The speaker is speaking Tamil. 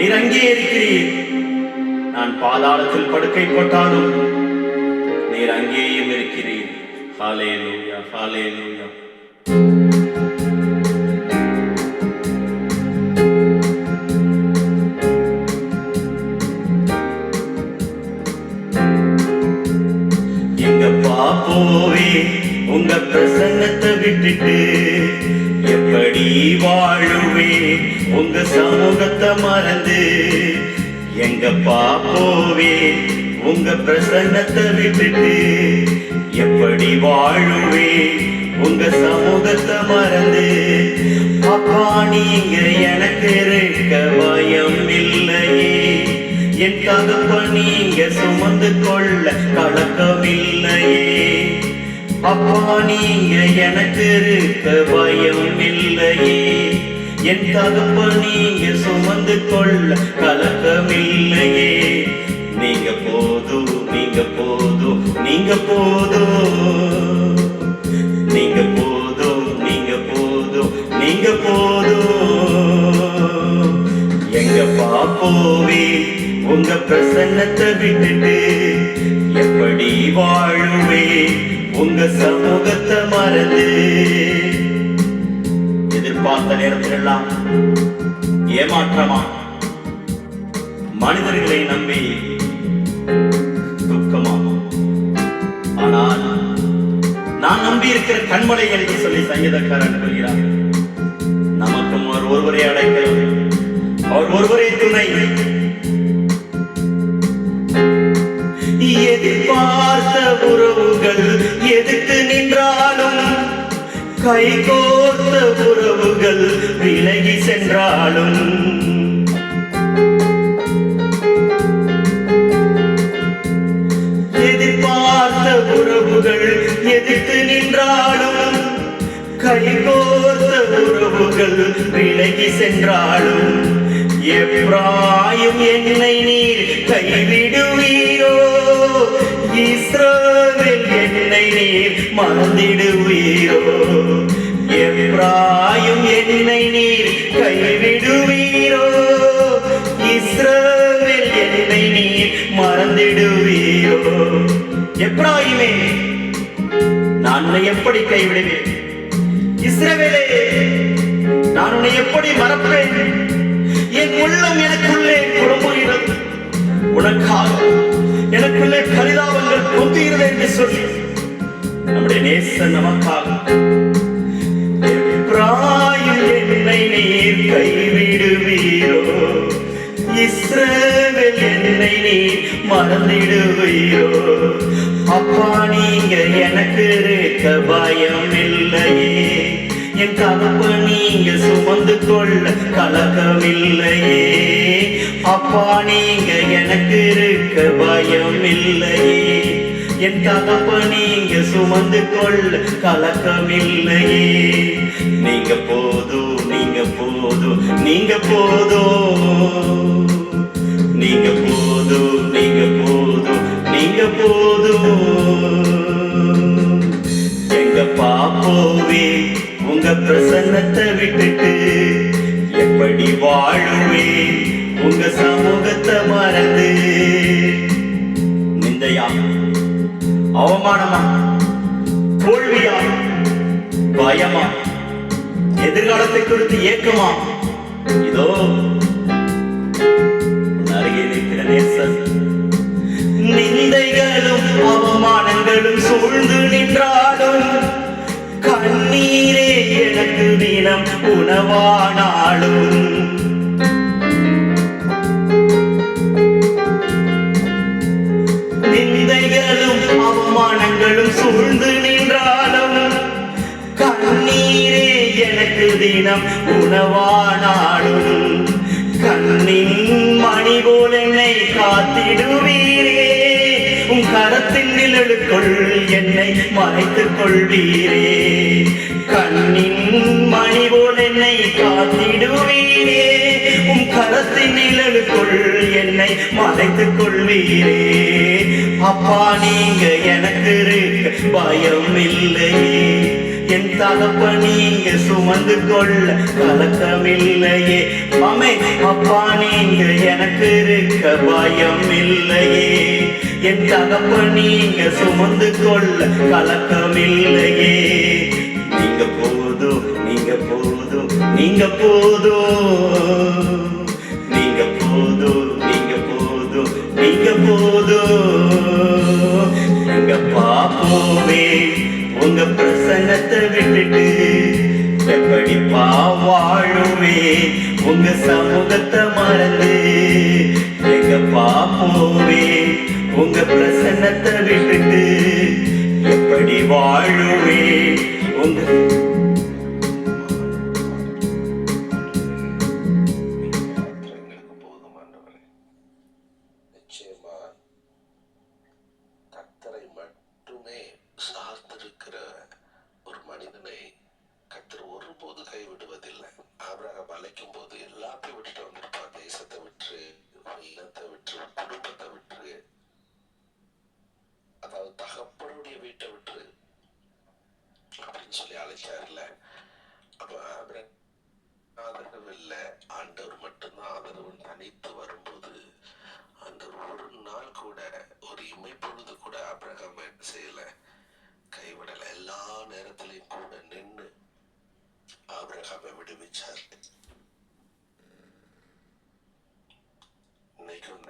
நீர் அங்கே இருக்கிறீர். நான் பாதாளத்தில் படுக்கை போட்டாலும் நீர் அங்கேயும் இருக்கிறீர். ஹalleluya ஹalleluya. எங்கப்பா போவே உங்க பிரசன்னத்தை விட்டுட்டு எப்படி வாழுவே? உங்க சமூகத்தை மறந்து எங்க பாப்போவே உங்க பிரசன்னத்தை விட்டுட்டு எப்படி வாழுவே? உங்க சமூகத்தை மறந்து அப்பா நீங்க எனக்கு இருக்க பயம் இல்லையே. என் தகப்ப நீங்க சுமந்து கொள்ள கலக்கமில்லையே அப்பா நீங்க எனக்கு இருக்க பயம் இல்லையே. என் தகப்ப நீங்க சுமந்து கொள்ள கலக்கமில்லையே. நீங்க போதும் நீங்க போதும் நீங்க போதும். நீங்க போதும் நீங்க போதும் நீங்க போதும். எங்க பாப்போவே உங்க பிரசன்னத்தை விட்டுட்டு எப்படி வாழுவே உங்க சமூகத்தை மறந்து எதிர்பார்த்த நேரத்திலெல்லாம் ஏமாற்றமா? மனிதர்களை நம்பி துக்கமா? ஆனால் நான் நம்பி இருக்கிற கண்மலை என்று சொல்லி சங்கீதக்காரன் சொல்கிறார் நமக்கும் அவர் ஒருவரே அடைக்கலம் அவர் ஒருவரே துணை. எதிர்பார்த்த உறவுகள் எதிர்த்து நின்றாலும் கை கோர்த்த உறவுகள் விலகி சென்றாலும். எதிர்பார்த்த உறவுகள் எதிர்த்து நின்றாலும் கை கோர்த்த உறவுகள் விலகி சென்றாலும் எப்ராயும் என்னை நீர் கைவிட இஸ்ரவேல் என்னை நீர் மறந்திடுவீரோ. எப்ராயும் என்னை நீர் கைவிடுவீரோ. இஸ்ரவேல் என்னை நீர் மறந்திடுவீரோ. எப்ராயுமே நான் உன்னை எப்படி கைவிடுவேன்? இஸ்ரவேலே நான் உன்னை எப்படி மறப்பேன்? என் உள்ளம் எனக்குள்ளே குழம்புகிறது உனக்காக எனக்குள்ளே பரிதாபங்கள் பொங்குகிறது என்று சொல்லி நம்முடைய நேச நமக்காக எப்ராயும் என்னை நீர் கைவிடுவீரோ. இஸ்ரவேல் என்னை நீர் மறந்திடுவீரோ. அப்பா நீங்க எனக்கு இருக்க பயம் இல்லையே. என் கதப்ப நீங்க சுமந்து கொள்ள கலக்கமில்லையே. அப்பா நீங்க எனக்கு இருக்க பயம் இல்லையே என் தகப்ப நீங்க சுமந்து கொள்ள கலக்கமில்லையே நீங்க போதும் நீங்க போதும் நீங்க போதும். நீங்க போதும் நீங்க போதும் நீங்க போதும். எங்க பாப்போவே உங்க பிரசன்னத்தை விட்டுட்டு எப்படி வாழுவே? உங்க சமூகத்தை மறந்து. நிந்தையா? அவமானமா? தோல்வியா? பயமா? எதிர்காலத்தை குறித்து ஏக்கமா? இதோ அருகே நிற்கிற நேசன் நிந்தைகளும் அவமானங்களும் சூழ்ந்து நின்றாலும் கண்ணீரே எனக்கு தினம் உணவானாலும் தினம் உணவானாலும் கண்ணின் மணி போல் என்னை காத்திடுவீரே. உன் கரத்தின் நிழலுக்குள் என்னை மறைத்துக் கொள்வீரே. கண்ணின் மணி போல் என்னை காத்திடுவீரே. உன் கரத்தின் நிழலுக்குள் என்னை மறைத்துக் கொள்வீரே. அப்பா நீங்க எனக்கு இருக்க பயம் இல்லையே என் தகப்பனி சுமந்து கொள்ள கலக்கமில்லையே. மமே அப்பா நீங்க எனக்கு இருக்க பயம் இல்லையே என் தகப்பனி இங்க சுமந்து கொள்ள கலக்கமில்லையே. நீங்க போதும் நீங்க போதும் நீங்க போதும். பிரசன்னத்தை விட்டுட்டு எப்படி வாழுமே? உங்க சமூகத்தை மறந்து எங்க பாப்போவே உங்க பிரசன்னத்தை விட்டுட்டு எப்படி வாழுவே உங்க அழைக்கும் போது எல்லாத்தையும் விட்டுட்டு வந்திருப்பான் தேசத்தை விட்டு இனத்தை விட்டு குடும்பத்தை விட்டு அதாவது தகப்பனுடைய வீட்டை விட்டு அப்படின்னு சொல்லி அழைச்சார்ல அப்ப ஆபிரகாம் ஆதரவு இல்லை. ஆண்டவர் மட்டும்தான் ஆதரவு. நினைத்து வரும்போது அந்த ஒரு நாள் கூட ஒரு இமை பொழுது கூட அப்ரகம் செய்யல? கைவிடல. எல்லா நேரத்திலையும் கூட நின்று ஆபிரகாமை விடுவிச்சார்.